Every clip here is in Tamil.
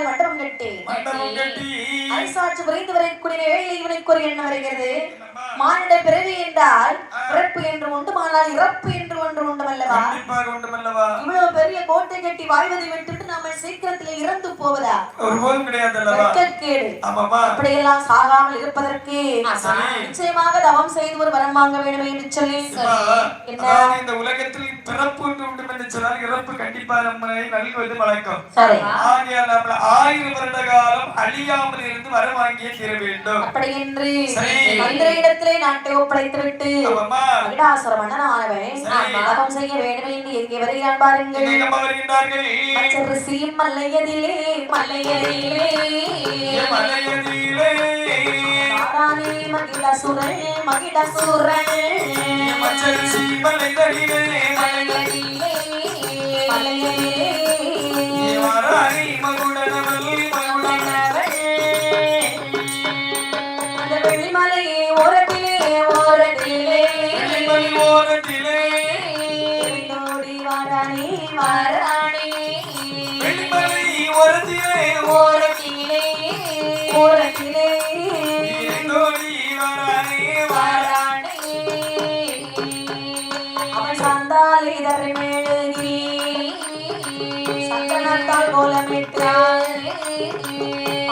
மாலை மண்டபம் கட்டி. மண்டபம் கட்டி. அரசாட்சி புரிந்து வரக்கூடிய வேலை இவனுக்கு ஒரு எண்ணம் வருகிறது. மானிட பிறவி என்றால் பிறப்பு என்று உண்டு ஆனால் இறப்பு என்று ஒன்று உண்டுமல்லவா? இவ்வளவு பெரிய கோட்டை கட்டி வாழ்வதை விட்டுட்டு நாம சீக்கிரத்தில் இறந்து போவதா? ஒருபோதும் கிடையாது அப்படியெல்லாம் சாகாமல் இருப்பதற்கு. நிச்சயமாக தவம் செய்து ஒரு வரம் வாங்க வேண்டும் என்று சொல்லி. என்ன? இந்த உலகத்தில் பிறப்பு ஒன்று உண்டு என்று சொன்னால் இறப்பு கண்டிப்பா நம்மை நல்குவது வழக்கம். சரி. ஆகையால் நம்மள ஆயிரம் வருட காலம் அழியாமல் இருந்து வர வாங்கியே தீர வேண்டும். அப்படி என்று சரி. மந்திர இடத்திலே நாட்டை ஒப்படைத்து விட்டு மகிடாசுர மன்னன் ஆனவன். தவம் செய்ய வேண்டும் என்று எங்கே வருகிறான் பாருங்கள். வருகின்றார்கள். பச்சரிசி மல்லையதிலே மல்லையதிலே. ஏ மலையதிலே மாறானே மகிடாசுரன் மகிடாசுரன் ஏ மச்சரிசி மலைதடிலே ஓரத்திலே ஓடி வாராணி வாராணி வெள்ளிமலை ஓரத்திலே. ஓரத்திலே. ஓரத்திலே. ஓடி வாராணி வாராணி அவன் சார்ந்தால் இதரை மேலுகி சந்தனத்தால் கோலமிட்டான்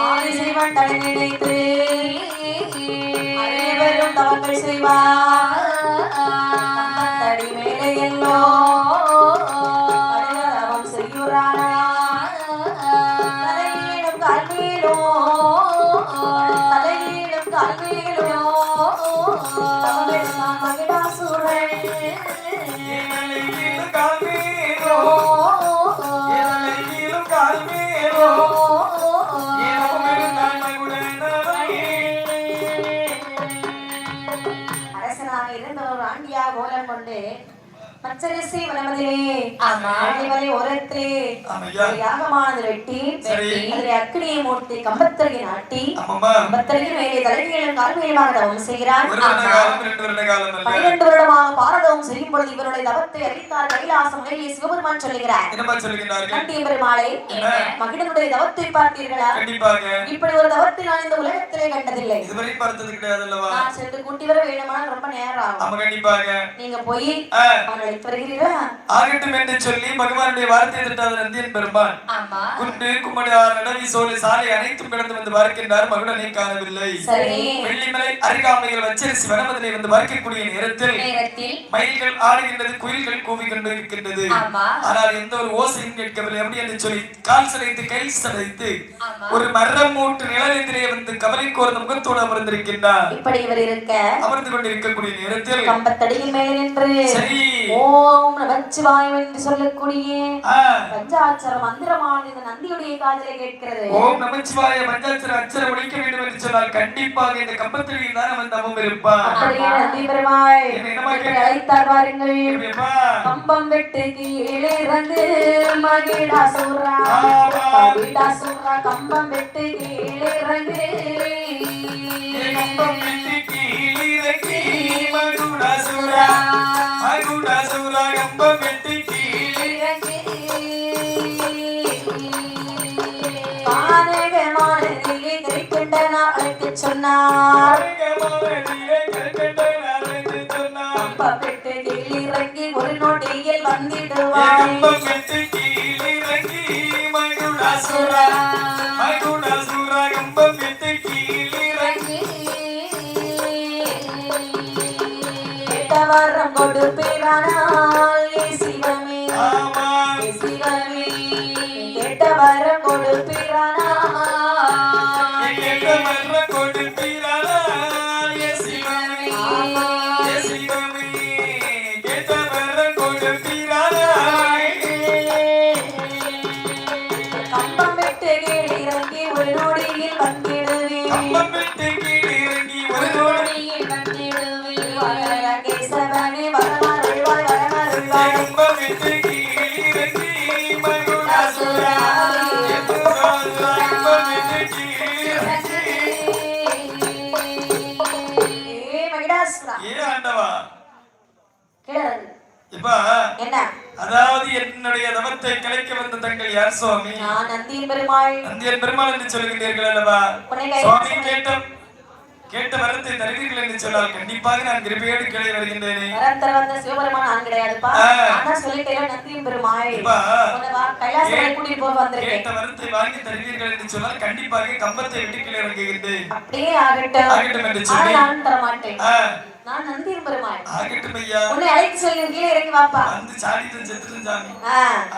ஆதிசைவன் தலை நினைத்து. அனைவரும் தவங்கள் செய்வார். தடி மேலே பச்சரிசி வனமதிலே ஆமா. ஆண்டிமலை ஓரத்திலே ஆமையா ஒரு யாகமானது வெட்டி. அதிலே அக்கினியை மூட்டி கம்பத்தருகி நாட்டி ஆமாமா கம்பத்தருகி மேலே தலைமையிலும் கால்மையிலுமாக தவம் செய்கிறார் பன்னிரண்டு வருடமாக பாரதம் செய்யும் பொழுது இவருடைய தவத்தை அறிவித்தார் கைலாசம் மேலே சிவபெருமான் சொல்லுகிறார். கண்டிய பெருமாளை? மகிழனுடைய தவத்தை பார்த்தீர்களா? கண்டிப்பாக. இப்படி ஒரு தவத்தை நான் இந்த உலகத்திலே கண்டதில்லை. இதுவரை பார்த்தது கிடையாது அல்லவா நான் சென்று கூட்டி வர வேண்டுமானால் ரொம்ப நேரம் ஆகும். நீங்க போய் ஆகட்டும் என்று சொல்லி பகவானுடைய வார்த்தை திட்டாத நந்தியன் பெருமான். குண்டு கும்மடார் நடவி சோலை சாலை அனைத்தும் கடந்து வந்து பார்க்கின்றார். மகுடனை காணவில்லை. வெள்ளிமலை அருகாமையில் வச்சரிசி வனமதிலை வந்து பார்க்கக்கூடிய நேரத்தில் மயில்கள் ஆடுகின்றது குயில்கள் கூவி கொண்டு இருக்கின்றது ஆனால் எந்த ஒரு ஓசையும் கேட்கவில்லை. எப்படி என்று சொல்லி கால் சடைத்து கை சடைத்து ஆமா. ஒரு மரம் மூட்டு நிழலிலே வந்து கவலை கோர்ந்த முகத்தோடு அமர்ந்திருக்கின்றார். இப்படி இவர் இருக்க அமர்ந்து கொண்டிருக்கக்கூடிய நேரத்தில் கம்பத்தடியின் மேல் நின்று சரி. ஓம் நமச்சிவாயம் என்று சொல்லக்கூடிய பஞ்சாட்சர மந்திரமான இந்த நந்தியுடைய காதலை கேட்கிறது. ஓம் நமச்சிவாய மஞ்சாட்சர அச்சர ஒழிக்க வேண்டும் என்று சொன்னால் கண்டிப்பாக இந்த கம்பத்தில் தான் அவன் தவம் இருப்பான். அப்படியே நந்தி இப்படி அழைத்தார் பாருங்கள்? கம்பம் வெட்டு கீழே இறந்து மகிழாசுரா. ஆமா. மகிழாசுரா கம்பம் வெட்டு கீழே இறங்கு சொன்னார். இறங்கி ஒரு நொடியில் ஏ அதாவது என்னுடைய தவத்தை கலைக்க வந்த தங்கள் யார் சுவாமி? நந்தியின் பெருமாள். நந்தியன் பெருமாள் என்று சொல்கிறீர்கள் அல்லவா? சுவாமி கேட்ட கேட்ட வரத்தை தருவீர்கள் என்று சொன்னால் கண்டிப்பாக நான் கிருபையோடு கிளை வருகின்றேனே. வரம் தர வந்த சிவபெருமான் நான் கிடையாதுப்பா. தான் சொல்லிட்டேன் கைலாசத்தை போக வந்திருக்கேன். கேட்ட வரத்தை வாங்கி தருவீர்கள் என்று சொன்னால் கண்டிப்பாக கம்பத்தை விட்டு கீழே இறங்குகின்றேன். அப்படியே ஆகட்டும். ஆகட்டும் என்று ஆனா சொல்லி. நான் தர மாட்டேன் ஆ, நான் நந்தியின் பெருமாள். ஆகட்டும் ஐயா. உன்னை அழைத்து சொல்லி கீழே இறங்கி வாப்பா. வந்து சாடிட்டு செத்துட்டு சாமி.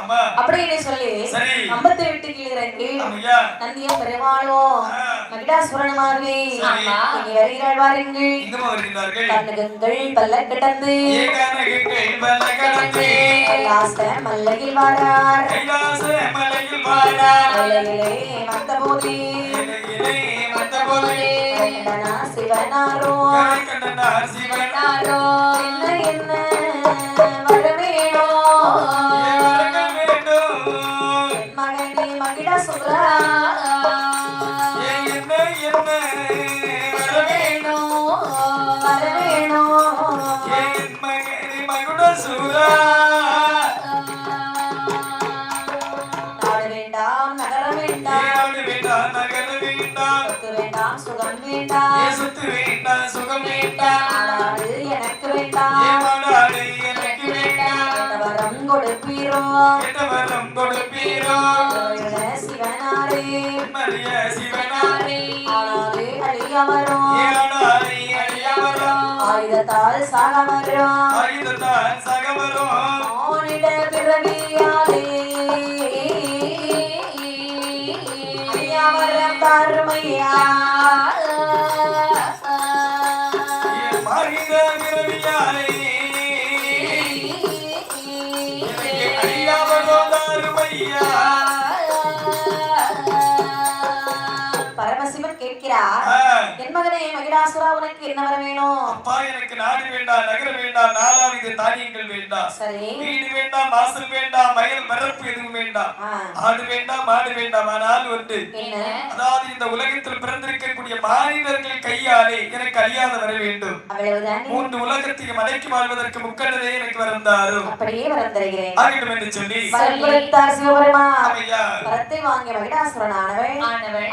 ஆமா. அப்படின்னு சொல்லி சரி. கம்பத்தை விட்டு கீழே இறங்கி ஆமையா நந்தியும் பெருமாளும் ஆ. மகிடாசுரனுமாகவே சரி. இங்கமா வருகிறார்கள் கண்ணுகங்கள் பல்ல கிடந்து. கைலாச மல்லையில் வாரார். மலையில் வந்த போதே. சிவனாரோ. என்ன என்ன வரவேணோ வேண்டாம் சுகம் வேண்டாம் எனக்கு வேண்டாம் ஏமாடாடு எனக்கு வேண்டாம் கேட்ட வரம் கொடுப்பீரோ கெட்டவரம் கொடுப்பீரோ உங்களுடைய சிவனாரே. மரிய சிவனாரே. ஆனாலே அழியவரோ ஏழாடை அழியவரம். ஆயுதத்தால் சாகவரோ ஆயுதத்தான் சகவரம். மகனே உனக்கு என்ன வர வேணும்? அப்பா எனக்கு நாடு வேண்டாம் நகர வேண்டாம் நாலாவித தானியங்கள் வேண்டாம் வீடு வேண்டாம் வாசல் வேண்டாம் மயில் மரப்பு எதுவும் வேண்டாம் ஆடு வேண்டாம் மாடு வேண்டாம் ஆனால் ஒன்று அதாவது இந்த உலகத்தில் பிறந்திருக்கக்கூடிய மாநிலர்கள் கையாலே எனக்கு அழியாத வர வேண்டும். மூன்று உலகத்தையும் அடக்கி வாழ்வதற்கு முக்கண்ணதே எனக்கு வரந்தாரும் அப்படியே வரம் தருகிறேன். ஆகட்டும் என்று சொல்லி. வாங்கிய.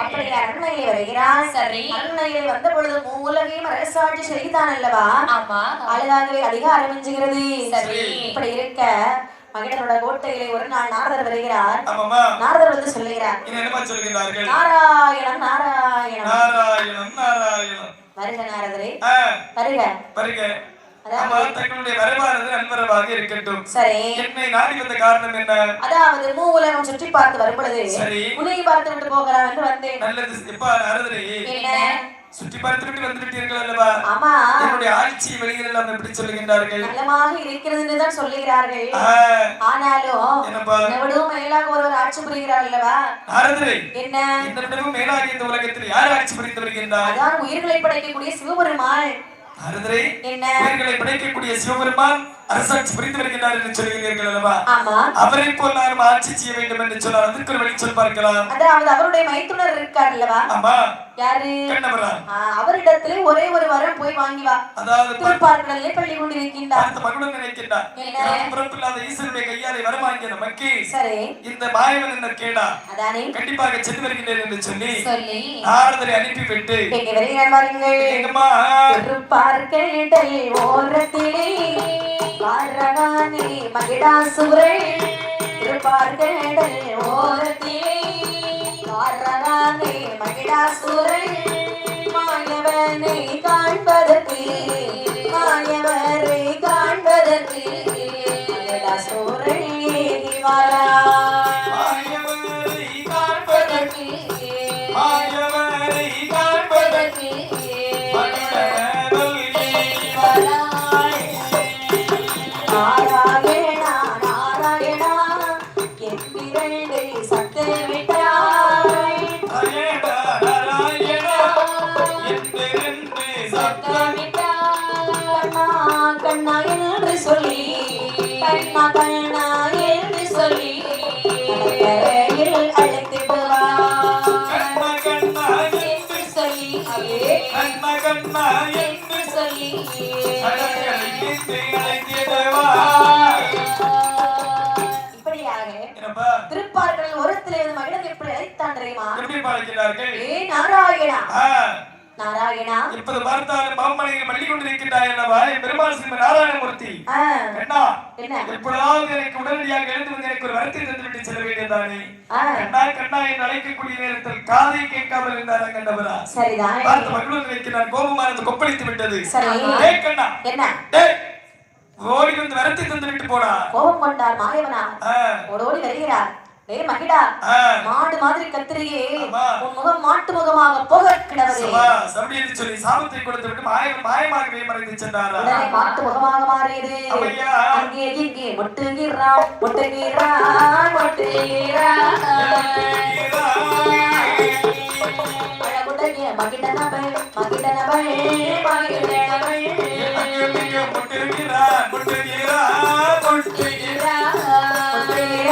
அப்படி அரண்மனையில் வருகிறான் சரி. அரண்மனையில் வந்த பொழுது மூலகையும் அரசாட்சி செய்தான் அல்லவா? ஆமா. அழகாகவே அதிகாரம் மிஞ்சுகிறது சரி. இப்படி இருக்க மகிழனோட கோட்டையிலே ஒரு நாள் நாரதர் வருகிறார். ஆமாமா நாரதர் வந்து சொல்லுகிறார். நாராயணம் நாராயணம். நாராயணம் நாராயணம். வருக நாரதரே. வருக. வருக. அதாவது- ஆமா தங்களுடைய வரவானது நண்பரவாக இருக்கட்டும். சரி. என்னை நாடி வந்த காரணம் என்ன? அதாவது மூ உலகம் சுற்றி பார்த்து வரும் பொழுது சரி. உன்னை பார்த்து விட்டு போகலாம் என்று வந்தேன். நல்லது. எப்பா நாரதரே. என்ன? சுற்றி பார்த்துவிட்டு வந்துவிட்டீர்கள் அல்லவா? ஆமா. என்னுடைய ஆட்சி வெளியில் எல்லாம் எப்படி சொல்லுகின்றார்கள். நல்லமாக இருக்கிறது என்றுதான் சொல்லுகிறார்கள். ஆ, ஆனாலும் என்னப்பா? விடவும் மேலாக ஒருவர் ஆட்சி புரிகிறார் அல்லவா? நாரதரே என்ன? இந்த விடவும் மேலாக இந்த உலகத்தில் யார் ஆட்சி புரிந்து வருகின்றார்? அதான் உயிர்களை படைக்கக்கூடிய சிவபெருமாள். நாரதரே என்ன? உயிர்களை படைக்கக்கூடிய சிவபெருமான் அரசாட்சி புரிந்து வருகின்றார் என்று சொல்கிறீர்கள் அல்லவா? ஆமா. அவரை போல் நானும் ஆட்சி செய்ய வேண்டும் என்று சொன்னால் அதற்கு ஒரு வழி சொல் பார்க்கலாம் அதாவது அவருடைய மைத்துனர் இருக்கார் அல்லவா? ஆமா. யாரு? கண்ணவரா ஆ, அவரிடத்திலே ஒரே ஒரு வரம் போய் வாங்கி வா. அதாவது திருப்பார்கடலே பள்ளி கொண்டிருக்கின்றார். பார்த்த மகுடம் நினைக்கின்றார். என்ன? நாம் பிறப்பில்லாத ஈஸ்வருடைய கையாலை வரவாங்கிய நமக்கு சரி. இந்த மாயவன் என்ன கேடா? அதானே. கண்டிப்பாக சென்று வருகின்றேன் என்று சொல்லி சொல்லி. நாரதரை அனுப்பிவிட்டு எங்க வருகிறார் வாருங்கள் எங்கம்மா? திருப்பார்கடல் ஓரத்திலே பாரகானே மகிடாசுரள் திருப்பார்கடல் ஓரத்திலே பாரகானே மகிடாசுரள் மாயவனை காண்பதற்கு. மாயவரை காண்பதற்கு. மகிடாசுரள் ஏகி வரா கண்ணா என்று சொல்லி திருப்பார்கள் ஒருத்திலே வந்து மகிழன் எப்படி அழைத்தான் தெரியுமா நாராயணா. நாராயணா? இப்போது பார்த்தாலும் பாம்பனையில் பள்ளி கொண்டிருக்கிறாய் அல்லவா? என் பெருமாள் ஸ்ரீ நாராயணமூர்த்தி. கண்ணா என்ன? எப்பொழுதாவது எனக்கு உடனடியாக எழுந்து வந்து எனக்கு ஒரு வரத்தை தந்துவிட்டு செல்ல வேண்டியதானே கண்ணா கண்ணா என்று அழைக்கக்கூடிய நேரத்தில் காதை கேட்காமல் இருந்தாரா கண்டவரா பார்த்து மகளும் வைக்கிறான் கோபமானது கொப்பளித்து விட்டது. டேய் கண்ணா. என்ன? ஓடி வந்து வரத்தை தந்து விட்டு போடா கோபம் கொண்டார் மாயவனா ஓடோடி வருகிறார். டே மகிடா மாடு மாதிரி கத்திரியே. உன் முகம் மாட்டு முகமாக போக கிடவரே சபடி என்று சொல்லி சாபத்தை கொடுத்து விட்டு மாய மாயமாகவே மறைந்து சென்றாரா உடனே மாட்டு முகமாக மாறியது. அங்கே இங்கே முட்டுகிறான் முட்டுகிறான் முட்டுகிறான் அழகுடைய மகிடனவை மகிடனவை மகிடனவை முட்டுகிறான், முட்டுகிறான், முட்டுகிறான். முட்டுகிறான் அழகுடைய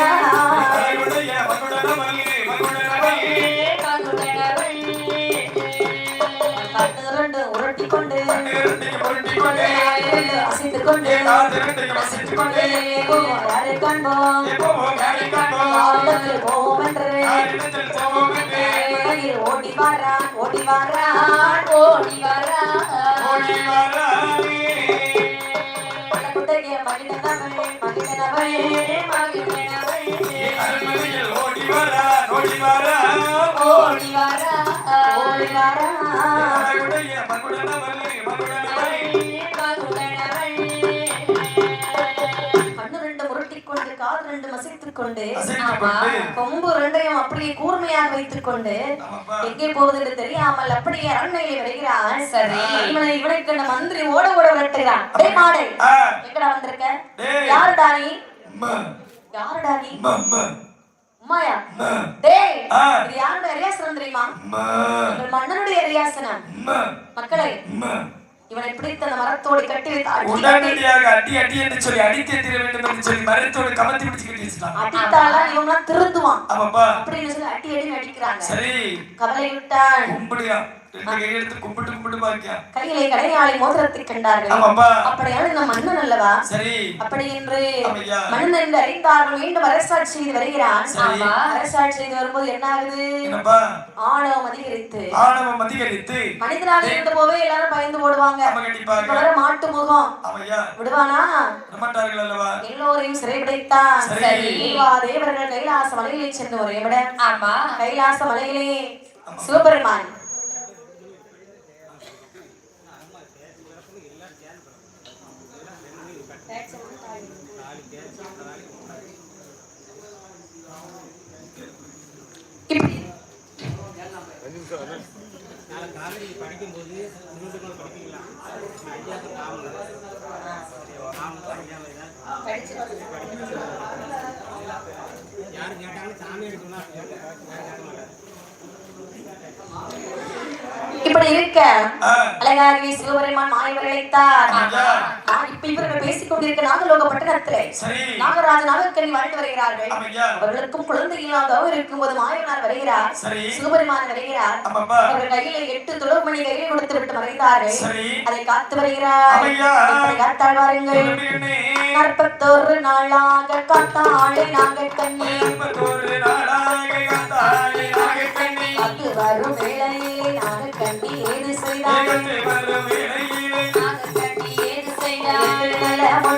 ஓடி வாரான் ஓடி வாரான் ஓடி வாரான் ஓடி ஓடி ஓடி கொண்டு காது ரெண்டு மசித்துக் கொண்டு அசைத்துக் கொம்பு ரெண்டையும் அப்படியே கூர்மையாக வைத்துக் கொண்டு எங்கே போவதுன்னு தெரியாமல் அப்படியே அரண்மனையில் வருகிறான் சரி இவனை இவனை கண்ட மந்திரி ஓட ஓட விரட்டுகிறான் டேய் மாடே எங்கடா வந்திருக்க யாருடா நீ ம, யாருடா நீ ம, டேய். இது யாருடைய ரியாசனம் தெரியுமா? மன்னனுடைய ரியாசனம் ம, மக்களே. இவனை பிடித்த அந்த மரத்தோடு கட்டி உடனடியாக அடி அடி என்று சொல்லி அடித்தே தீர வேண்டும் என்று சொல்லி மரத்தோடு கமத்தி இவன் திருந்துவான். ஆமாப்பா. அப்படின்னு சொல்லி அடி அடி அடிக்கிறாங்க சரி. கவலை விட்டான் கும்பிடுயா ரெண்டு கை எடுத்து கும்பிட்டு கும்பிட்டு பாக்கியா கையிலே கடையாளி மோதிரத்தை கண்டார்கள். ஆமாப்பா அப்படியான இந்த மன்னன் அல்லவா? சரி. அப்படி என்று. மன்னன் என்று அறிந்தார்கள் மீண்டும் அரசாட்சி செய்து வருகிறான். ஆமா. அரசாட்சி செய்து வரும்போது என்ன ஆகுது என்னப்பா? ஆணவம் அதிகரித்து. ஆணவம் அதிகரித்து. மனிதனாக இருந்த போவே எல்லாரும் பயந்து போடுவாங்க. கண்டிப்பாக வர மாட்டு முகம். விடுவானா? அல்லவா? எல்லோரையும் சிறைபிடித்தான். சரி. தேவா தேவர்கள் கைலாச மலையிலே சென்று ஒரே விட. ஆமா. கைலாச மலையிலே சிவபெருமான் படிக்கும்போது இப்படி இருக்க. அழகாகவே சிவபெருமான் மாயவர் ஆமையா. ஆ, இப்ப இவர்கள் பேசிக் கொண்டிருக்க நாகலோக பட்டணத்திலே நாகராஜ நாகக்கனி வாழ்ந்து வருகிறார்கள். அவர்களுக்கும் குழந்தை இல்லாதவர் இருக்கும்போது மாயவனார் வருகிறார். சிவபெருமான் வருகிறார். அவர்கள் கையில எட்டு துளவுமணி கையில கொடுத்து விட்டு மறைந்தார்கள். அதை காத்து வருகிறார். காத்தாள் வாருங்கள். நாற்பத்தோரு நாளாக காத்தாளை நாகக்கண்ணி எண்பத்தோரு நாளாக காத்தாடி நாகக்கண்ணி. அது வரும் வேளையிலே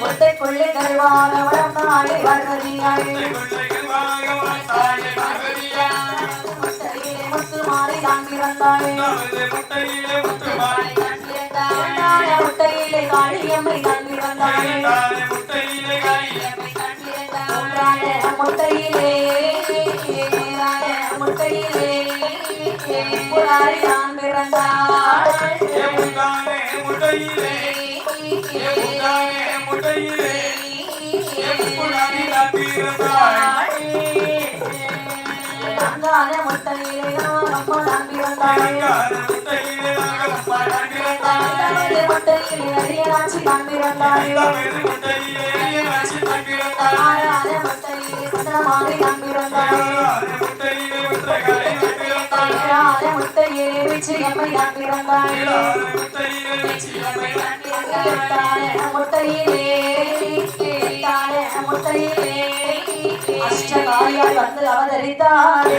முட்டைக்குள்ளே கருவான வளர்ந்தாளே வாழ்வதியாய் முட்டையிலே புறாரி தான் பிறந்தாள் எமுதானே முட்டையிலே எமுதானே முட்டையிலே நான் பிறந்தாள் முட்டையிலே முட்டையிலே நான் பிறந்தாள் முட்டையிலே அரியனாச்சி தான் பிறந்தாள் ஐந்தாவது முட்டையிலே விச்சியம்மை தான் முட்டையிலே முட்டையிலே வந்து அவதரித்தாள்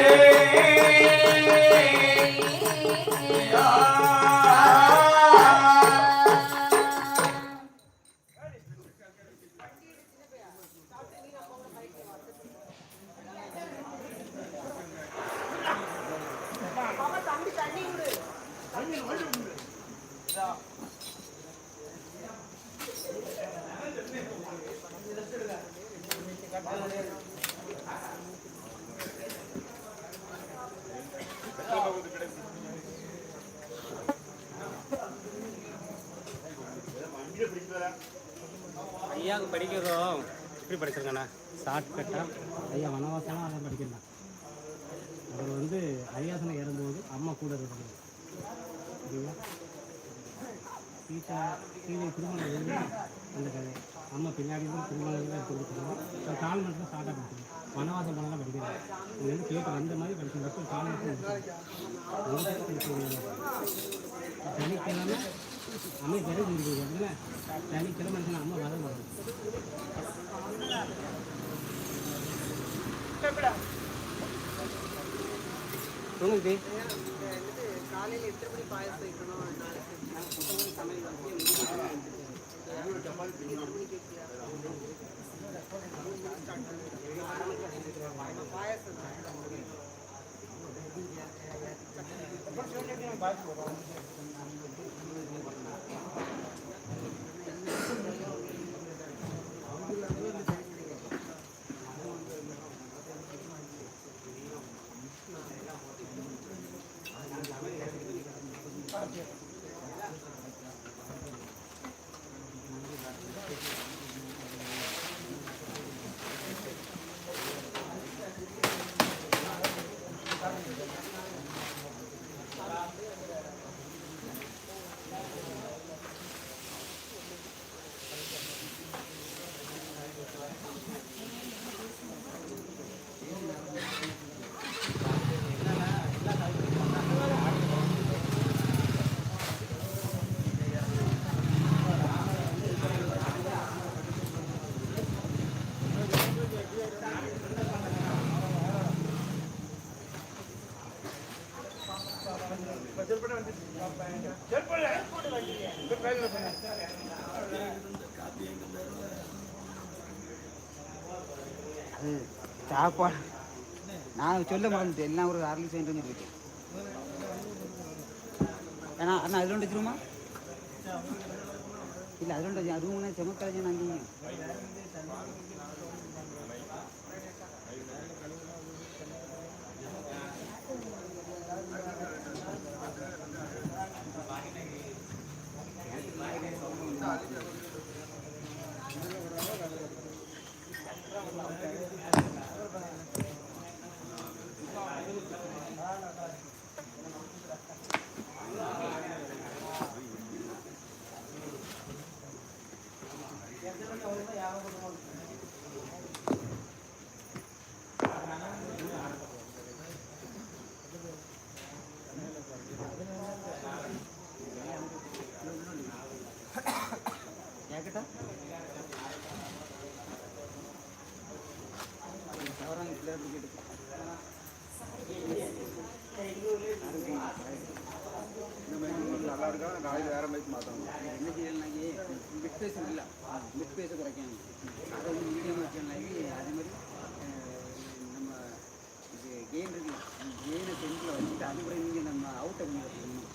ஐயாவுக்கு படிக்கிறோம்? எப்படி படிச்சிருக்கண்ணா ஷார்ட்கட்டாக ஐயா வனவாசனாக அதை படிக்கிறேன். அவர் வந்து அரியாசனம் ஏறும்போது அம்மா கூட இருக்கிறது சரிங்களா? சீதா சீதை திருமணம் அந்த கதை. அம்மா பின்னாடி தான் திருமணம் எடுத்து கொடுத்துருக்காங்க ஒரு கால் மட்டும் ஷார்ட்டாக படிக்கணும் வனவாசம் போனால் படிக்கிறாங்க இங்கே வந்து கேட்டு வந்த மாதிரி படிக்கணும் கால் மட்டும் சனிக்கிழமை அம்மா தெரிஞ்சு அப்படின்னா சனிக்கிழமை இருக்குன்னா அம்மா வர மாட்டோம் சொல்லுங்க சாப்பாடு. நான் சொல்ல மறந்துட்டேன். எல்லாம் ஒரு அரளி லிட்டர் சென்று இருக்கேன் ஏன்னா அண்ணா அதில் ஒன்று வச்சிருமா இல்லை அதில் ஒன்று அதுவும் செமக்காலஜி நான் Thank you தவறாங்க பிள்ளையார் கேட்டு என்ன செய்யலாங்கி மிட் பேஸ் இல்லை மிட் பேஸை குறைக்கணும் அதை வந்து மீடியம் வச்சோம்னாக்கி அதே மாதிரி அஹ், நம்ம இது கெயின் இருக்குல்ல கெயினை சென்டரில் வச்சுட்டு அது கூட நீங்கள் நம்ம அவுட்டை கொஞ்சம் வச்சுக்கணும்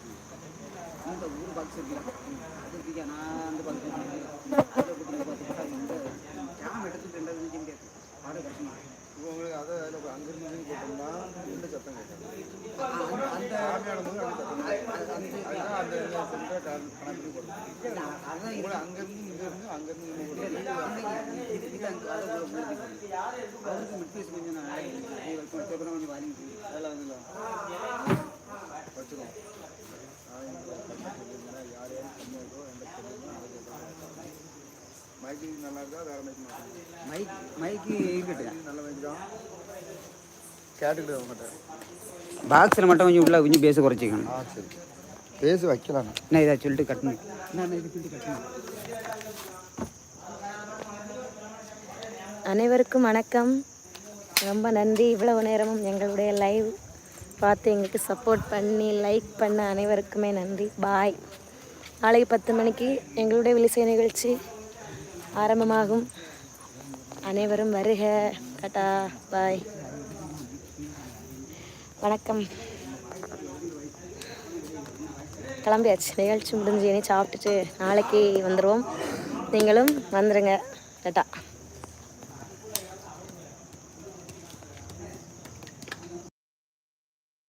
இந்த ஊர் பாக்ஸ் இருக்குல்ல அது இருக்கு நான் அந்த பாக்ஸ் அதை கொடுத்து பார்த்து பார்த்தா இந்த ஜாம் எடுத்து ரெண்டாவது நிற்க முடியாது ஆடை கஷ்டமா உங்களுக்கு அதை அதில் அங்கிருந்து போட்டோம்னா இந்த சத்தம் கேட்கும். அந்த அதான் அங்கேருந்து இங்கே இருந்து அங்கேருந்து அவருக்கு மிட்பீஸ் கொஞ்சம் நான் கொஞ்சம் வாங்கி அதெல்லாம் வந்து வச்சுருவோம் யார் யார் கம்மியாக இருக்கோ எந்த பிரச்சனையும் மைக்கு நல்லா இருக்கா? வேறு மைக் மைக் மைக்கு இருக்கட்டும் நல்ல மைக் தான். கேட்டுக்கிட்டு அவங்ககிட்ட. பாக்ஸில் மட்டும் கொஞ்சம் உள்ள கொஞ்சம் பேச குறைச்சிக்கணும். ஆ சரி. பேசி வைக்கலாம். என்ன இதை சொல்லிட்டு கட்டணும்? நான் இதை சொல்லிட்டு கட்டணும்? அனைவருக்கும் வணக்கம். ரொம்ப நன்றி. இவ்வளவு நேரமும் எங்களுடைய லைவ் பார்த்து எங்களுக்கு சப்போர்ட் பண்ணி லைக் பண்ண அனைவருக்குமே நன்றி. பாய் நாளைக்கு பத்து மணிக்கு எங்களுடைய விழிசை நிகழ்ச்சி ஆரம்பமாகும். அனைவரும் வருக. கட்டா பாய். வணக்கம். கிளம்பியாச்சு. நிகழ்ச்சி முடிஞ்சு இனி சாப்பிட்டுட்டு நாளைக்கு வந்துடுவோம் நீங்களும் வந்துடுங்க டாட்டா